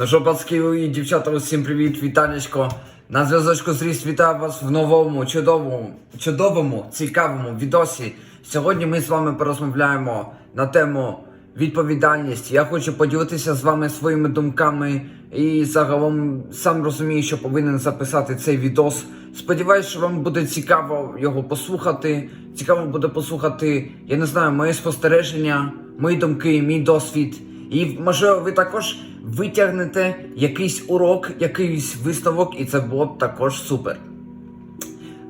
Ну що, і дівчата, усім привіт, вітанечко. На зв'язочку з Ріст вітаю вас в новому, чудовому, чудовому, цікавому відосі. Сьогодні ми з вами порозмовляємо на тему відповідальність. Я хочу поділитися з вами своїми думками і загалом сам розумію, що повинен записати цей відос. Сподіваюсь, що вам буде цікаво його послухати. Цікаво буде послухати, я не знаю, мої спостереження, мої думки, мій досвід. І можливо, ви також витягнете якийсь урок, якийсь висновок, і це було б також супер.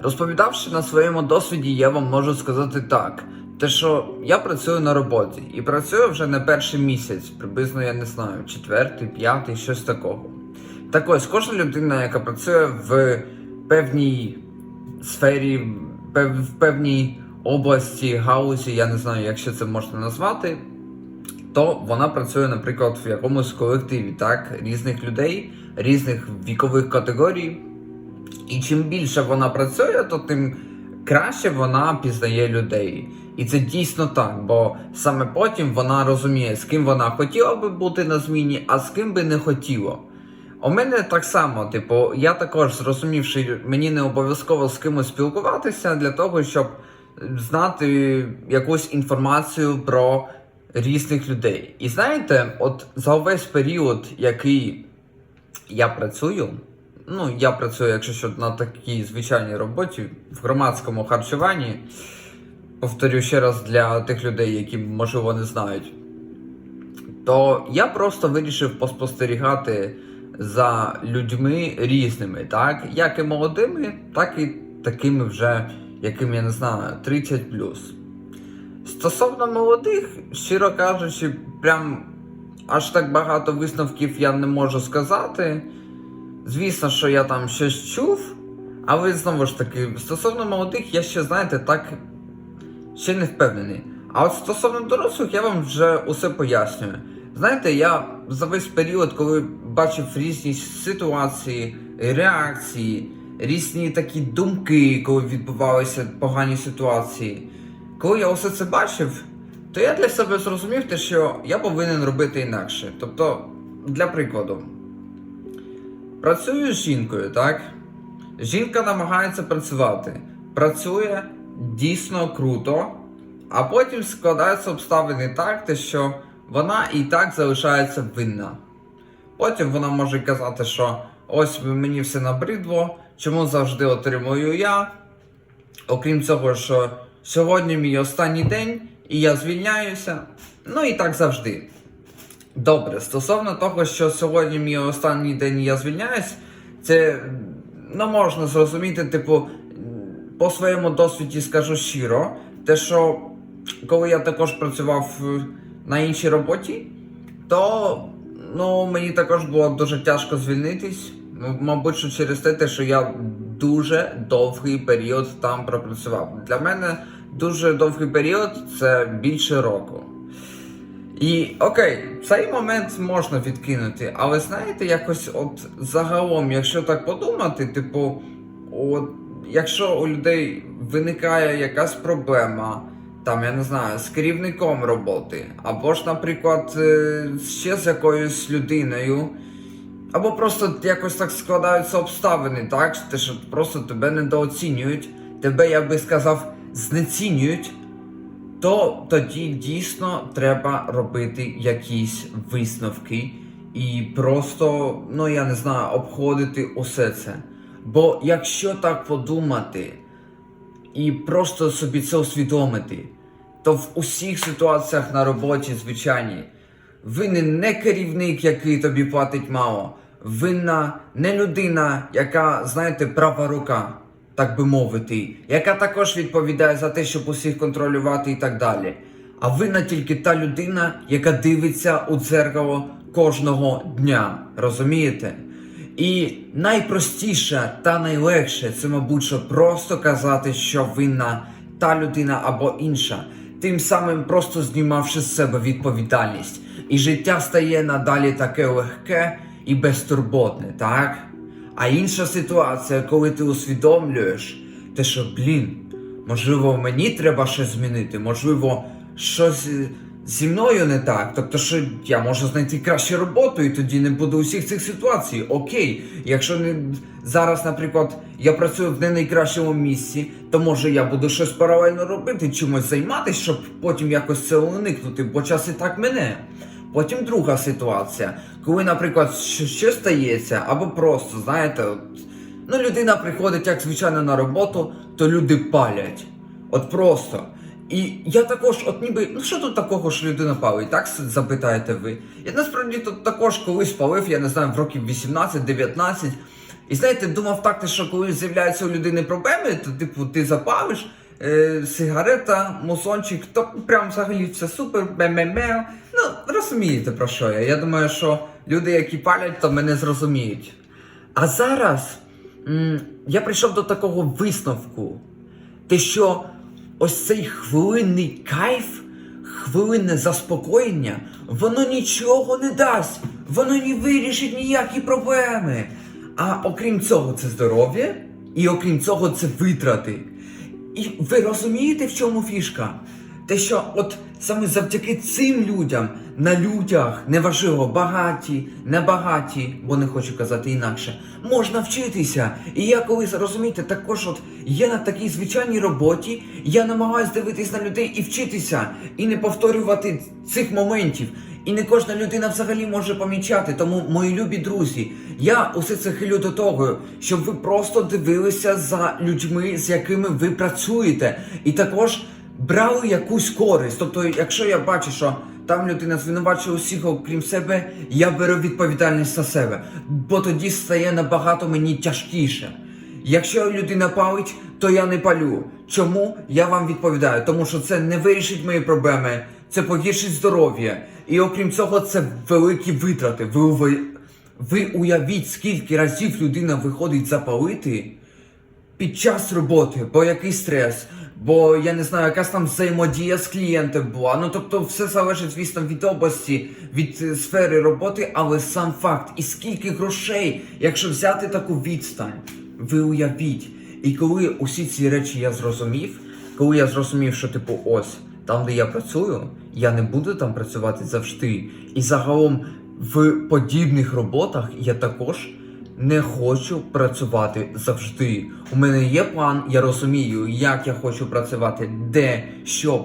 Розповідавши на своєму досвіді, я вам можу сказати так. Те, що я працюю на роботі і працюю вже не перший місяць, приблизно я не знаю, четвертий, п'ятий, щось такого. Так ось, кожна людина, яка працює в певній сфері, в певній області, гаузі, я не знаю, як ще це можна назвати, то вона працює, наприклад, в якомусь колективі, так, різних людей, різних вікових категорій. І чим більше вона працює, то тим краще вона пізнає людей. І це дійсно так, бо саме потім вона розуміє, з ким вона хотіла би бути на зміні, а з ким би не хотіла. У мене так само, типу, я також зрозумів, що мені не обов'язково з кимось спілкуватися для того, щоб знати якусь інформацію про різних людей. І знаєте, от за увесь період, який я працюю, ну я працюю, якщо що на такій звичайній роботі в громадському харчуванні. Повторю ще раз для тих людей, які можливо не знають. То я просто вирішив поспостерігати за людьми різними, так? Як і молодими, так і такими вже, яким я не знаю, 30 Стосовно молодих, щиро кажучи, прям аж так багато висновків я не можу сказати. Звісно, що я там щось чув, але знову ж таки, стосовно молодих, я ще, знаєте, так ще не впевнений. А от стосовно дорослих, я вам вже усе пояснюю. Знаєте, я за весь період, коли бачив різні ситуації, реакції, різні такі думки, коли відбувалися погані ситуації. Коли я усе це бачив, то я для себе зрозумів те, що я повинен робити інакше. Тобто, для прикладу, працюю з жінкою, так? Жінка намагається працювати, працює дійсно круто, а потім складаються обставини так, те, що вона і так залишається винна. Потім вона може казати, що ось мені все набридло, чому завжди отримую я. Окрім цього, що сьогодні мій останній день і я звільняюся. Ну і так завжди. Добре, стосовно того, що сьогодні мій останній день і я звільняюсь, це ну, можна зрозуміти, типу, по своєму досвіді скажу щиро, те, що коли я також працював е, на іншій роботі, то ну, мені також було дуже тяжко звільнитись. Мабуть, що через те, що я дуже довгий період там пропрацював. Для мене дуже довгий період це більше року. І окей, цей момент можна відкинути, але знаєте, якось от загалом, якщо так подумати, типу, от якщо у людей виникає якась проблема, там я не знаю, з керівником роботи, або ж, наприклад, е, ще з якоюсь людиною, або просто якось так складаються обставини, так? Те, що просто тебе недооцінюють, тебе, я би сказав, знецінюють то тоді дійсно треба робити якісь висновки і просто, ну я не знаю, обходити усе це. Бо якщо так подумати і просто собі це усвідомити, то в усіх ситуаціях на роботі звичайній винен не керівник, який тобі платить мало, винна не людина, яка, знаєте, права рука так би мовити, яка також відповідає за те, щоб усіх контролювати і так далі. А винна тільки та людина, яка дивиться у дзеркало кожного дня. Розумієте? І найпростіше та найлегше це, мабуть, що просто казати, що винна та людина або інша, тим самим просто знімавши з себе відповідальність. І життя стає надалі таке легке і безтурботне, так? А інша ситуація, коли ти усвідомлюєш, те, що, блін, можливо, мені треба щось змінити, можливо, щось е, зі мною не так. Тобто, що я можу знайти кращу роботу, і тоді не буде усіх цих ситуацій. Окей, якщо не зараз, наприклад, я працюю в не найкращому місці, то може я буду щось паралельно робити, чимось займатися, щоб потім якось це уникнути, бо час і так мене. Потім друга ситуація, коли, наприклад, що, що стається, або просто, знаєте, от, ну людина приходить як звичайно на роботу, то люди палять. От просто. І я також, от ніби, ну що тут такого, що людина палить, так запитаєте ви? Я насправді тут також колись палив, я не знаю, в років 18-19. І знаєте, думав так, що коли з'являються у людини проблеми, то типу ти запалиш, е, сигарета, мусончик, то прям взагалі все супер, бе-ме-ме. Ну, розумієте про що я. Я думаю, що люди, які палять, то мене зрозуміють. А зараз м, я прийшов до такого висновку, те, що ось цей хвилинний кайф, хвилинне заспокоєння, воно нічого не дасть, воно не вирішить ніякі проблеми. А окрім цього, це здоров'я, і окрім цього, це витрати. І ви розумієте, в чому фішка? Те, що от саме завдяки цим людям, на людях, неважливо, багаті, небагаті, бо не хочу казати інакше, можна вчитися. І я колись розумієте, також от є на такій звичайній роботі, я намагаюся дивитись на людей і вчитися, і не повторювати цих моментів. І не кожна людина взагалі може помічати. Тому, мої любі друзі, я усе це хилю до того, щоб ви просто дивилися за людьми, з якими ви працюєте, і також брали якусь користь. Тобто, якщо я бачу, що там людина звинувачує усіх, окрім себе, я беру відповідальність на себе, бо тоді стає набагато мені тяжкіше. Якщо людина палить, то я не палю. Чому я вам відповідаю? Тому що це не вирішить мої проблеми, це погіршить здоров'я. І окрім цього, це великі витрати. Ви, ви уявіть, скільки разів людина виходить запалити під час роботи, бо який стрес, бо я не знаю, якась там взаємодія з клієнтом була. Ну тобто, все залежить, звісно, від області, від е, сфери роботи, але сам факт, і скільки грошей, якщо взяти таку відстань, ви уявіть. І коли усі ці речі я зрозумів, коли я зрозумів, що типу ось там, де я працюю, я не буду там працювати завжди. І загалом в подібних роботах я також не хочу працювати завжди. У мене є план, я розумію, як я хочу працювати, де, що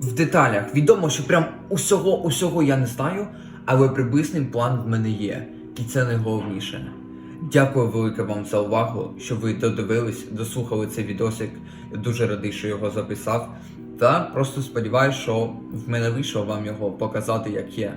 в деталях. Відомо, що прям усього, усього я не знаю, але приблизний план в мене є. І це найголовніше. Дякую велике вам за увагу, що ви додивились, дослухали цей відосик. Я дуже радий, що його записав. Та просто сподіваюся, що в мене вийшло вам його показати, як є.